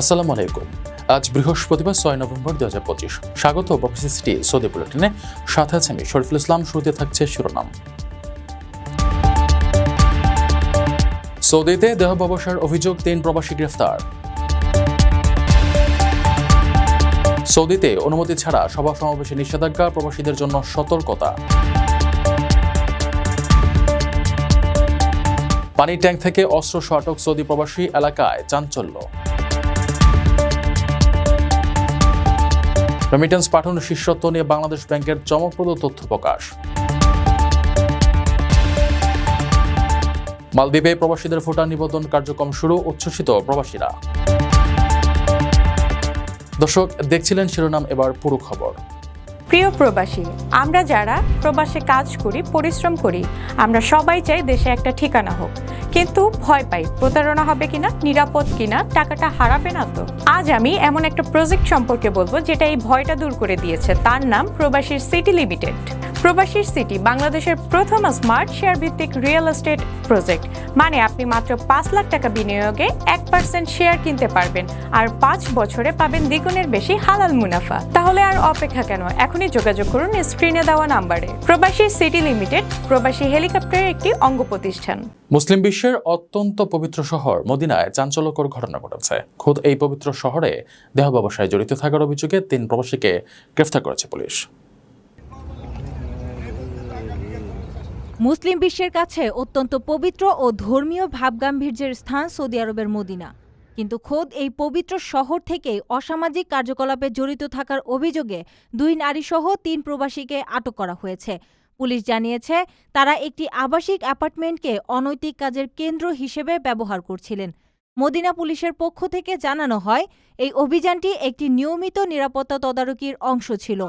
আসসালামু আলাইকুম। আজ বৃহস্পতিবার ছয় নভেম্বর দু হাজার পঁচিশ। স্বাগত প্রফেসর সিটি সৌদি বুলেটিনে। সাথে আছে আমি শরীফুল ইসলাম। শুরুতে থাকছে শিরোনাম। সৌদিতে দেহ ব্যবসার অভিযোগ, তিন প্রবাসী গ্রেফতার। সৌদিতে অনুমতি ছাড়া সভা সমাবেশে নিষেধাজ্ঞা, প্রবাসীদের জন্য সতর্কতা। পানির ট্যাঙ্ক থেকে অস্ত্র আটক সৌদি প্রবাসী এলাকায় চাঞ্চল্য। রেমিটেন্স পাঠানোর শীর্ষত্ব নিয়ে বাংলাদেশ ব্যাংকের চমকপ্রদ তথ্য প্রকাশ। মালদ্বীপে প্রবাসীদের ভোটার নিবন্ধন কার্যক্রম শুরু, উচ্ছ্বসিত প্রবাসীরা। দর্শক, দেখছিলেন শিরোনাম, এবার পুরো খবর। প্রিয় প্রবাসী, আমরা যারা প্রবাসে কাজ করি, পরিশ্রম করি, আমরা সবাই চাই দেশে একটা ঠিকানা হোক। কিন্তু ভয় পাই, প্রতারণা হবে কিনা, নিরাপদ কিনা, টাকাটা হারাবে না তো? আজ আমি এমন একটা প্রজেক্ট সম্পর্কে বলব, যেটা এই ভয়টা দূর করে দিয়েছে। তার নাম প্রবাসীর সিটি লিমিটেড। প্রবাসীর সিটি বাংলাদেশের প্রথম স্মার্ট শেয়ার ভিত্তিক রিয়েল এস্টেট প্রজেক্ট। মানে আপনি মাত্র পাঁচ লাখ টাকা বিনিয়োগে এক পার্সেন্ট শেয়ার কিনতে পারবেন আর পাঁচ বছরে পাবেন দ্বিগুণের বেশি হালাল মুনাফা। তাহলে আর অপেক্ষা কেন? এখনই যোগাযোগ করুন স্ক্রিনে দেওয়া নাম্বারে। প্রবাসী সিটি লিমিটেড, প্রবাসী হেলিকপ্টারের একটি অঙ্গ প্রতিষ্ঠান। মুসলিম বিশ্বের অত্যন্ত পবিত্র শহর মদিনায় চাঞ্চল্যকর ঘটনা ঘটেছে। খোদ এই পবিত্র শহরে দেহ ব্যবসায় জড়িত থাকার অভিযোগে তিন প্রবাসীকে গ্রেফতার করেছে পুলিশ। মুসলিম বিশ্বের কাছে অত্যন্ত পবিত্র ও ধর্মীয় ভাবগাম্ভীর্যের স্থান সৌদি আরবের মদিনা। কিন্তু খোদ এই পবিত্র শহর থেকেই অসামাজিক কার্যকলাপে জড়িত থাকার অভিযোগে দুই নারীসহ তিন প্রবাসীকে আটক করা হয়েছে। পুলিশ জানিয়েছে, তারা একটি আবাসিক অ্যাপার্টমেন্টকে অনৈতিক কাজের কেন্দ্র হিসেবে ব্যবহার করছিলেন। মদিনা পুলিশের পক্ষ থেকে জানানো হয়, এই অভিযানটি একটি নিয়মিত নিরাপত্তা তদারকির অংশ ছিল।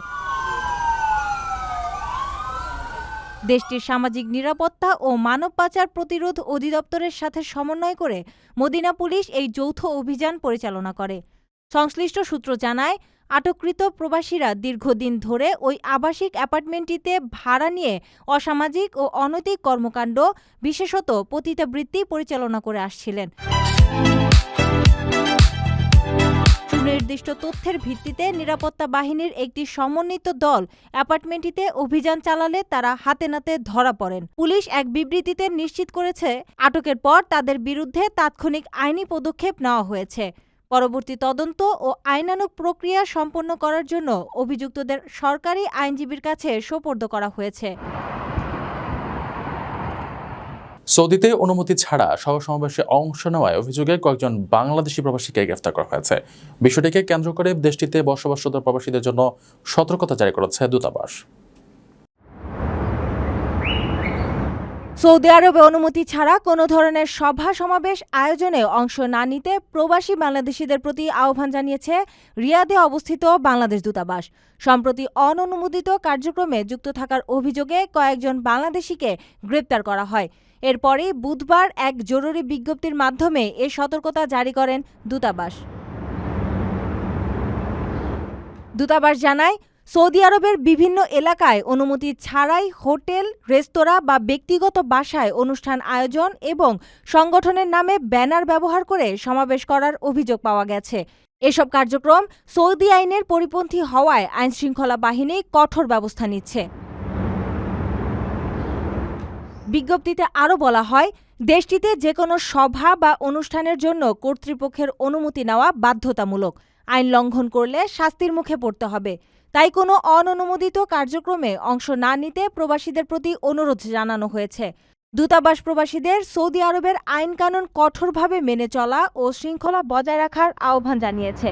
দেশটির সামাজিক নিরাপত্তা ও মানব পাচার প্রতিরোধ অধিদপ্তরের সাথে সমন্বয় করে মদিনা পুলিশ এই যৌথ অভিযান পরিচালনা করে। সংশ্লিষ্ট সূত্র জানায়, আটককৃত প্রবাসীরা দীর্ঘদিন ধরে ওই আবাসিক অ্যাপার্টমেন্টটিতে ভাড়া নিয়ে অসামাজিক ও অনৈতিক কর্মকাণ্ড, বিশেষত পতিতাবৃত্তি পরিচালনা করে আসছিলেন। সুনির্দিষ্ট তথ্যের ভিত্তিতে নিরাপত্তা বাহিনীর একটি সমন্বিত দল অ্যাপার্টমেন্টটিতে অভিযান চালালে তারা হাতে নাতে ধরা পড়েন। পুলিশ এক বিবৃতিতে নিশ্চিত করেছে, আটকের পর তাদের বিরুদ্ধে তাৎক্ষণিক আইনি পদক্ষেপ নেওয়া হয়েছে। পরবর্তী তদন্ত ও আইনানুগ প্রক্রিয়া সম্পন্ন করার জন্য অভিযুক্তদের সরকারি আইনজীবীর কাছে সোপর্দ করা হয়েছে। সৌদিতে অনুমতি ছাড়া সহ সমাবেশে অংশ নেওয়ায় অভিযোগে কয়েকজন বাংলাদেশি প্রবাসীকে গ্রেফতার করা হয়েছে। বিষয়টিকে কেন্দ্র করে দেশটিতে বসবাসরত প্রবাসীদের জন্য সতর্কতা জারি করেছে দূতাবাস। সৌদি আরবে অনুমতি ছাড়া কোনো ধরনের সভা সমাবেশ আয়োজনে অংশ না নিতে প্রবাসী বাংলাদেশিদের প্রতি আহ্বান জানিয়েছে রিয়াদে অবস্থিত বাংলাদেশ দূতাবাস। সম্প্রতি অননুমোদিত কার্যক্রমে যুক্ত থাকার অভিযোগে কয়েকজন বাংলাদেশিকে গ্রেপ্তার করা হয়। এরপরই বুধবার এক জরুরি বিজ্ঞপ্তির মাধ্যমে এ সতর্কতা জারি করেন দূতাবাস। দূতাবাস জানায় সৌদি আরবের বিভিন্ন এলাকায় অনুমতি ছাড়াই হোটেল, রেস্তোরাঁ বা ব্যক্তিগত বাসায় অনুষ্ঠান আয়োজন এবং সংগঠনের নামে ব্যানার ব্যবহার করে সমাবেশ করার অভিযোগ পাওয়া গেছে। এসব কার্যক্রম সৌদি আইনের পরিপন্থী হওয়ায় আইনশৃঙ্খলা বাহিনী কঠোর ব্যবস্থা নিচ্ছে। বিজ্ঞপ্তিতে আরও বলা হয়, দেশটিতে যে কোনো সভা বা অনুষ্ঠানের জন্য কর্তৃপক্ষের অনুমতি নেওয়া বাধ্যতামূলক। আইন লঙ্ঘন করলে শাস্তির মুখে পড়তে হবে। তাই কোনো অননুমোদিত কার্যক্রমে অংশ না নিতে প্রবাসীদের প্রতি অনুরোধ জানানো হয়েছে। দূতাবাস প্রবাসীদের সৌদি আরবের আইনকানুন কঠোরভাবে মেনে চলা ও শৃঙ্খলা বজায় রাখার আহ্বান জানিয়েছে।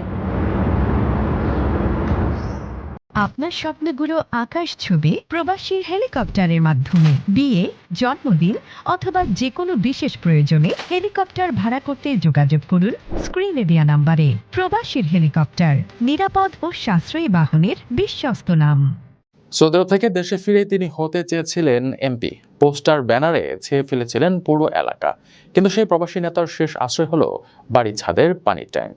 আপনার স্বপ্নগুলো আকাশ ছবি প্রবাসী হেলিকপ্টারের মাধ্যমে। বিয়ে, জন্মদিন অথবা যে কোনো বিশেষ প্রয়োজনে হেলিকপ্টার ভাড়া করতে যোগাযোগ করুন স্ক্রিনে দেওয়া নাম্বারে। প্রবাসীর হেলিকপ্টার, নিরাপদ ও সাশ্রয়ী বাহনের বিশ্বস্ত নাম। সৌদি থেকে দেশে ফিরে তিনি হতে চেয়েছিলেন এমপি। পোস্টার ব্যানারে ছেয়ে ফেলেছিলেন পুরো এলাকা। কিন্তু সেই প্রবাসী নেতার শেষ আশ্রয় হলো বাড়ির ছাদের পানির ট্যাঙ্ক।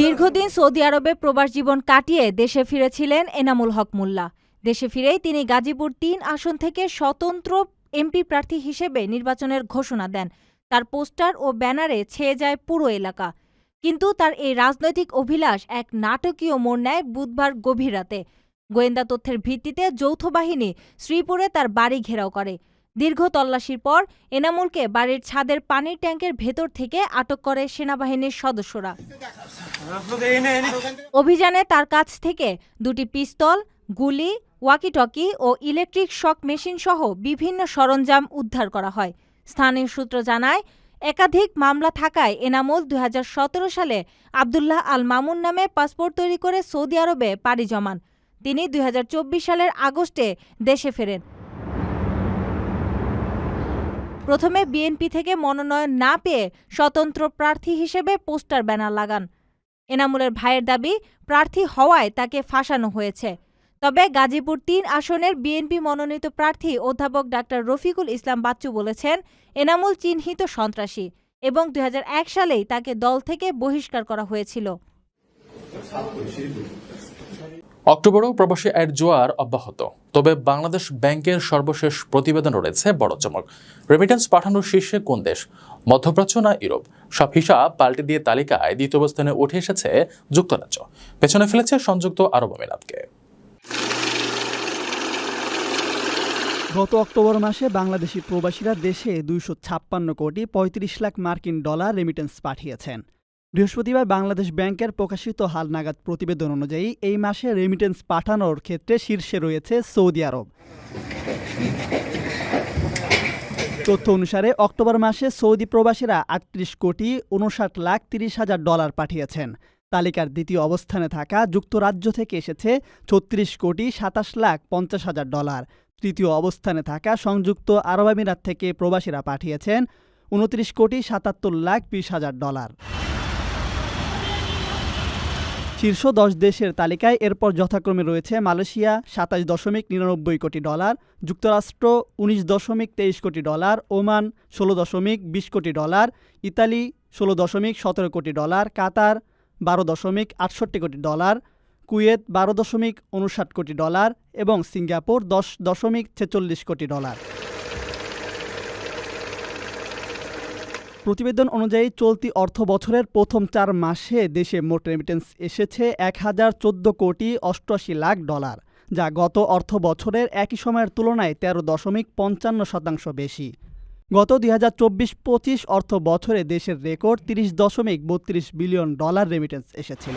দীর্ঘদিন সৌদি আরবে প্রবাস জীবন কাটিয়ে দেশে ফিরেছিলেন এনামুল হক মোল্লা। দেশে ফিরেই তিনি গাজীপুর তিন আসন থেকে স্বতন্ত্র এমপি প্রার্থী হিসেবে নির্বাচনের ঘোষণা দেন। তার পোস্টার ও ব্যানারে ছেয়ে যায় পুরো এলাকা। কিন্তু তার এই রাজনৈতিক অভিলাষ এক নাটকীয় মোড় নেয় বুধবার গভীর রাতে। গোয়েন্দা তথ্যের ভিত্তিতে যৌথ বাহিনী শ্রীপুরে তার বাড়ি ঘেরাও করে। দীর্ঘ তল্লাশির পর এনামুলকে বাড়ির ছাদের পানির ট্যাঙ্কের ভেতর থেকে আটক করে সেনাবাহিনীর সদস্যরা। অভিযানে তার কাছ থেকে দুটি পিস্তল, গুলি, ওয়াকিটকি ও ইলেকট্রিক শক মেশিন সহ বিভিন্ন সরঞ্জাম উদ্ধার করা হয়। স্থানীয় সূত্র জানায়, একাধিক মামলা থাকায় এনামুল দুই হাজার সতেরো সালে আবদুল্লাহ আল মামুন নামে পাসপোর্ট তৈরি করে সৌদি আরবে পাড়ি জমান। তিনি দুই হাজার চব্বিশ সালের আগস্টে দেশে ফেরেন। প্রথমে বিএনপি থেকে মনোনয়ন না পেয়ে স্বতন্ত্র প্রার্থী হিসেবে পোস্টার ব্যানার লাগান। এনামুলের ভাইয়ের দাবি, প্রার্থী হওয়ায় তাকে ফাঁসানো হয়েছে। তবে গাজীপুর তিন আসনের বিএনপি মনোনীত প্রার্থী অধ্যাপক ডাক্তার রফিকুল ইসলাম বাচ্চু বলেছেন, এনামুল চিহ্নিত সন্ত্রাসী এবং দু হাজার এক সালেই তাকে দল থেকে বহিষ্কার করা হয়েছিল। অক্টোবরেও প্রবাসী আয়ের জোয়ার অব্যাহত। তবে বাংলাদেশ ব্যাংকের সর্বশেষ প্রতিবেদন রয়েছে বড় চমক। রেমিটেন্স পাঠানোর শীর্ষে কোন দেশ? মধ্যপ্রাচ্য না ইউরোপ? সব হিসাব পাল্টে দিয়ে তালিকায় দ্বিতীয় অবস্থানে উঠে এসেছে যুক্তরাজ্য। পেছনে ফেলেছে সংযুক্ত আরব আমিরাতকে। গত অক্টোবর মাসে বাংলাদেশি প্রবাসীরা দেশে দুইশো ছাপ্পান্ন কোটি পঁয়ত্রিশ লাখ মার্কিন ডলার রেমিটেন্স পাঠিয়েছেন। বৃহস্পতিবার বাংলাদেশ ব্যাংকের প্রকাশিত হালনাগাদ প্রতিবেদন অনুযায়ী এই মাসে রেমিটেন্স পাঠানোর ক্ষেত্রে শীর্ষে রয়েছে সৌদি আরব। তথ্য অনুসারে অক্টোবর মাসে সৌদি প্রবাসীরা আটত্রিশ কোটি উনষাট লাখ তিরিশ হাজার ডলার পাঠিয়েছেন। তালিকার দ্বিতীয় অবস্থানে থাকা যুক্তরাজ্য থেকে এসেছে ছত্রিশ কোটি সাতাশ লাখ পঞ্চাশ হাজার ডলার। তৃতীয় অবস্থানে থাকা সংযুক্ত আরব আমিরাত থেকে প্রবাসীরা পাঠিয়েছেন উনত্রিশ কোটি সাতাত্তর লাখ বিশ হাজার ডলার। শীর্ষ দশ দেশের তালিকায় এরপর যথাক্রমে রয়েছে মালয়েশিয়া সাতাশ দশমিক নিরানব্বই কোটি ডলার, যুক্তরাষ্ট্র উনিশ দশমিক তেইশ কোটি ডলার, ওমান ষোলো দশমিক বিশ কোটি ডলার, ইতালি ষোলো দশমিক সতেরো কোটি ডলার, কাতার বারো দশমিক আটষট্টি কোটি ডলার, কুয়েত বারো দশমিক উনষাট কোটি ডলার এবং সিঙ্গাপুর দশ দশমিক ছেচল্লিশ কোটি ডলার। প্রতিবেদন অনুযায়ী চলতি অর্থ বছরের প্রথম চার মাসে দেশে মোট রেমিটেন্স এসেছে এক হাজার চোদ্দ কোটি অষ্টআশি লাখ ডলার, যা গত অর্থ বছরের একই সময়ের তুলনায় তেরো দশমিক পঞ্চান্ন শতাংশ বেশি। গত দুই হাজার চব্বিশ পঁচিশ অর্থ বছরে দেশের রেকর্ড তিরিশ দশমিক বত্রিশ বিলিয়ন ডলার রেমিটেন্স এসেছিল।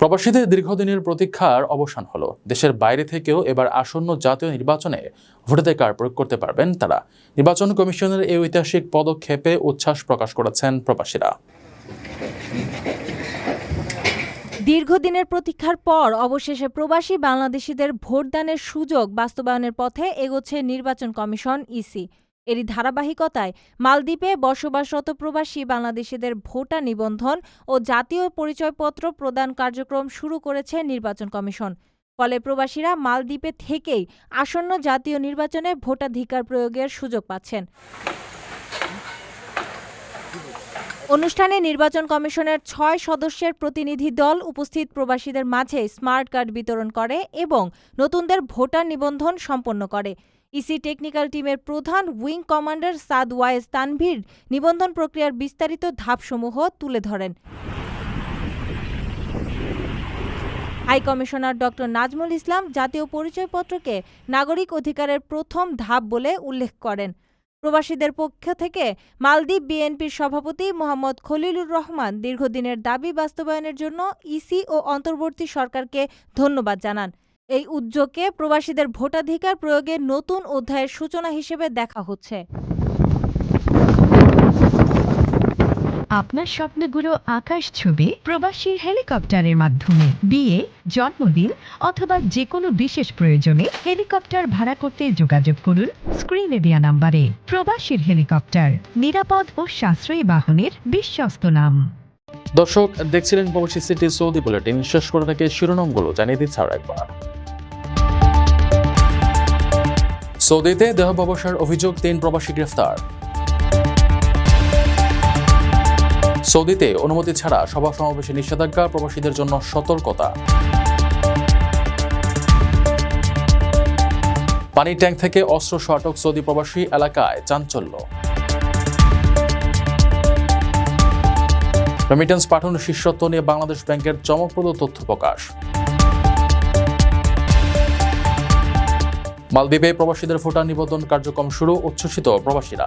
প্রবাসীদের দীর্ঘদিনের প্রতীক্ষার অবসান হলো। দেশের বাইরে থেকেও এবার আসন্ন জাতীয় নির্বাচনে ভোটাধিকার প্রয়োগ করতে পারবেন তারা? নির্বাচন কমিশনের এই ঐতিহাসিক পদক্ষেপে উচ্ছ্বাস প্রকাশ করেছেন প্রবাসীরা। দীর্ঘদিনের প্রতীক্ষার পর অবশেষে প্রবাসী বাংলাদেশিদের ভোটদানের সুযোগ বাস্তবায়নের পথে এগোচ্ছে নির্বাচন কমিশন, ইসি। এরই ধারাবাহিকতায় মালদ্বীপে বসবাসরত প্রবাসী বাংলাদেশিদের ভোটার নিবন্ধন ও জাতীয় পরিচয়পত্র প্রদান কার্যক্রম শুরু করেছে নির্বাচন কমিশন। ফলে প্রবাসীরা মালদ্বীপে থেকেই আসন্ন জাতীয় নির্বাচনে ভোটাধিকার প্রয়োগের সুযোগ পাচ্ছেন। অনুষ্ঠানে নির্বাচন কমিশনের ছয় সদস্যের প্রতিনিধি দল উপস্থিত প্রবাসীদের মাঝে স্মার্ট কার্ড বিতরণ করে এবং নতুনদের ভোটার নিবন্ধন সম্পন্ন করে। ইসি টেকনিক্যাল টিমের প্রধান উইং কমান্ডার সাদ ওয়াইস তানভীর নিবন্ধন প্রক্রিয়ার বিস্তারিত ধাপসমূহ তুলে ধরেন। High commissioner doctor Nazmul Islam জাতীয় পরিচয়পত্রকে নাগরিক অধিকারের প্রথম ধাপ বলে উল্লেখ করেন। প্রবাসীদের পক্ষ থেকে মালদ্বীপ বিএনপির সভাপতি মোহাম্মদ খলিলুর রহমান দীর্ঘদিনের দাবি বাস্তবায়নের জন্য ইসি ও অন্তর্বর্তী সরকারকে ধন্যবাদ জানান। এই উদ্যোগকে প্রবাসীদের ভোটাধিকার প্রয়োগের নতুন অধ্যায়ের সূচনা হিসেবে দেখা হচ্ছে। আপনার স্বপ্নগুলো আকাশ ছবি প্রবাসী হেলিকপ্টারের মাধ্যমে। বিয়ে, জন্মদিন অথবা যে কোনো বিশেষ প্রয়োজনে হেলিকপ্টার ভাড়া করতে যোগাযোগ করুন স্ক্রিনে দেওয়া নাম্বারে। প্রবাসীর হেলিকপ্টার, নিরাপদ ও সাশ্রয়ী বাহনের বিশ্বস্ত নাম। দর্শক, দেখছিলেন প্রবাসী সিটি সৌদি বুলেটিন। শেষ করে থেকে শিরোনামগুলো। জানিয়ে দিচ্ছে আর একবার। সৌদিতে দেহ ব্যবসার অভিযোগ, তিন প্রবাসী গ্রেফতার। সৌদিতে অনুমতি ছাড়া সভা সমাবেশে নিষেধাজ্ঞা, প্রবাসীদের জন্য সতর্কতা। পানির ট্যাঙ্ক থেকে অস্ত্র আটক সৌদি প্রবাসী এলাকায় চাঞ্চল্য। রেমিটেন্স পাঠানো শীর্ষত্ব নিয়ে বাংলাদেশ ব্যাংকের চমকপ্রদ তথ্য প্রকাশ। মালদ্বীপে প্রবাসীদের ভোটার নিবন্ধন কার্যক্রম শুরু, উচ্ছ্বসিত প্রবাসীরা।